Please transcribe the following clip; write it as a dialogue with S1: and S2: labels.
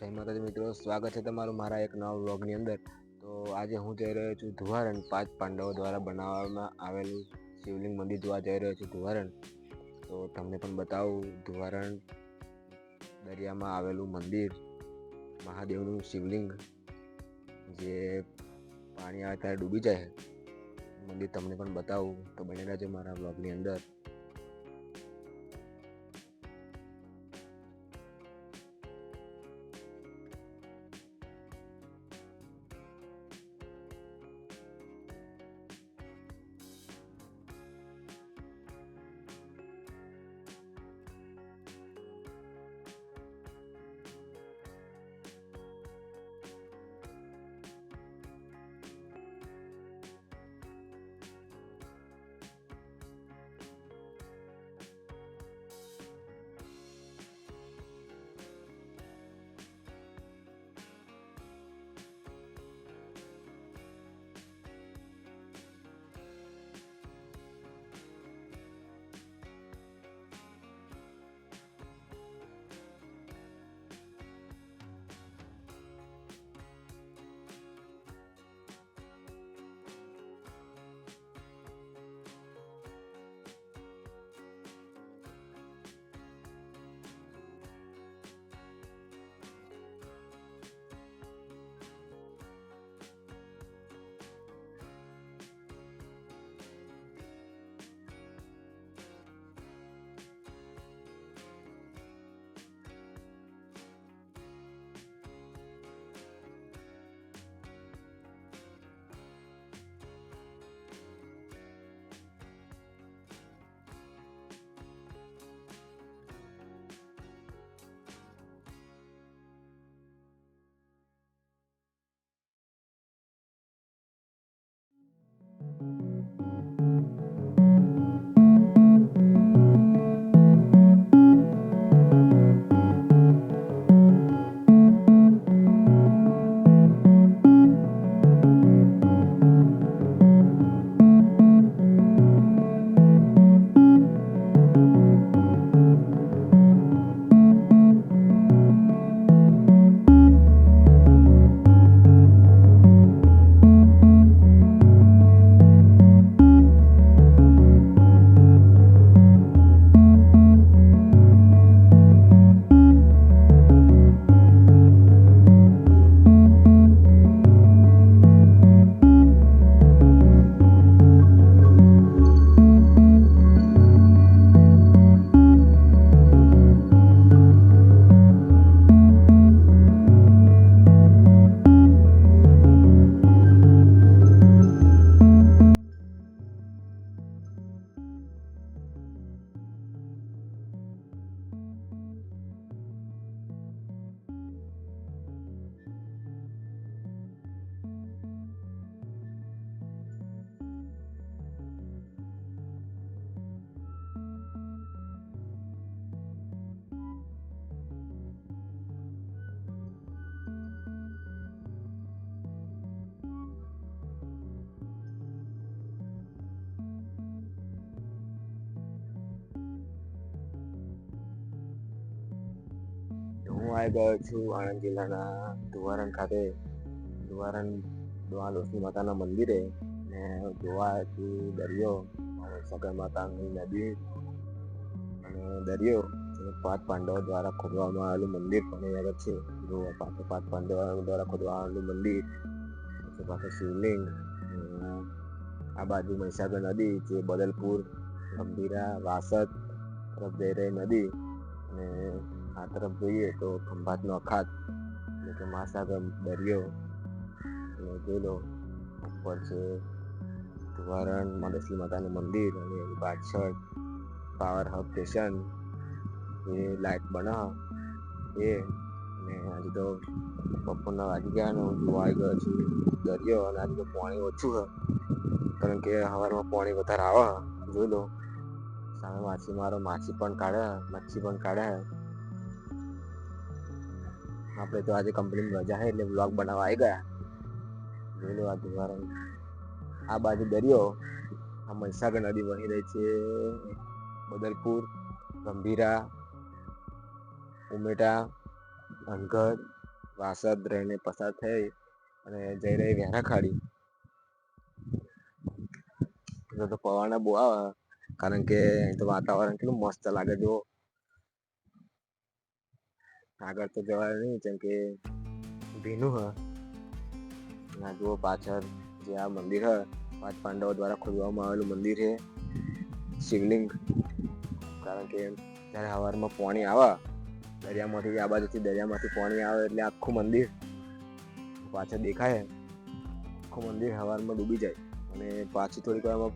S1: જય માતાજી મિત્રો, સ્વાગત છે તમારું મારા એક નવા વ્લોગની અંદર. તો આજે હું જઈ રહ્યો છું ધુવારણ, પાંચ પાંડવો દ્વારા બનાવવામાં આવેલું શિવલિંગ મંદિર જોવા જઈ રહ્યો છું ધુવારણ. તો તમને પણ બતાવું, ધુવારણ દરિયામાં આવેલું મંદિર, મહાદેવનું શિવલિંગ, જે પાણી આવે ત્યારે ડૂબી જાય. મંદિર તમને પણ બતાવું. તો બને રહેજો મારા વ્લોગની અંદર. હું આવી ગયો છું આણંદ જિલ્લાના ધુવારણ ખાતે ધુવારણ દ્વાલોસની માતાના મંદિરે ને જોવા છું દરિયો સગર માતાની નદી અને દરિયો પાંચ પાંડવો દ્વારા ખોદવામાં આવેલું મંદિર પણ અહીંયા છે. જો પાસે પાંચ પાંડવો દ્વારા ખોદવામાં આવેલું મંદિર, પછી પાસે શિવલિંગ આ બાજુ મહીસાગર નદી, જે બદલપુર, ગંભીરા, વાસદ, તરફ નદી અને આ તરફ જોઈએ તો ખંભાતનો અખાત એટલે કે મહાસાગર દરિયો અને જોઈ લો ઉપર છે. ધુવારણ માદસલી માતાનું મંદિર અને એની પાછળ પાવર હબ સ્ટેશન, એ લાઇટ બનાવ, એ અને આજે તો બપોરના વાગી ગયા અને હું જોવા ગયો છું દરિયો અને આજે તો પાણી ઓછું છે. કારણ કે સવારમાં પાણી વધારે આવે, જોઈ લો. સામે માછીમારો માછી પણ કાઢે, મચ્છી પણ કાઢે. આપણે તો આજે કંપનીમાં રજા છે એટલે બ્લોગ બનાવવા આવી ગયા. જોઈ લો આ ધુવારણ આ બાજુ દરિયો, આ મહીસાગર નદી વહી રહી છે. બદલપુર ગંભીરા, ઉમેટા અનગઢ વાસદ રહીને પસાર થઈ અને જઈ રહી વહેરા ખાડી. તો પવન બહુ આવે, કારણ કે તો વાતાવરણ કેટલું મસ્ત લાગે જો આગળ તો જવાય નહીં, કેમ કે ભીનું હ. ના, જુઓ પાછળ જે આ મંદિર હ, પાંચ પાંડવો દ્વારા ખોલવામાં આવેલું મંદિર છે. શિવલિંગ. કારણ કે જ્યારે સવારમાં પાણી આવે, દરિયામાંથી આ બાજુથી દરિયામાંથી પાણી આવે એટલે આખું મંદિર પાછળ દેખાય. આખું મંદિર સવારમાં ડૂબી જાય અને પાછી થોડીક વારમાં.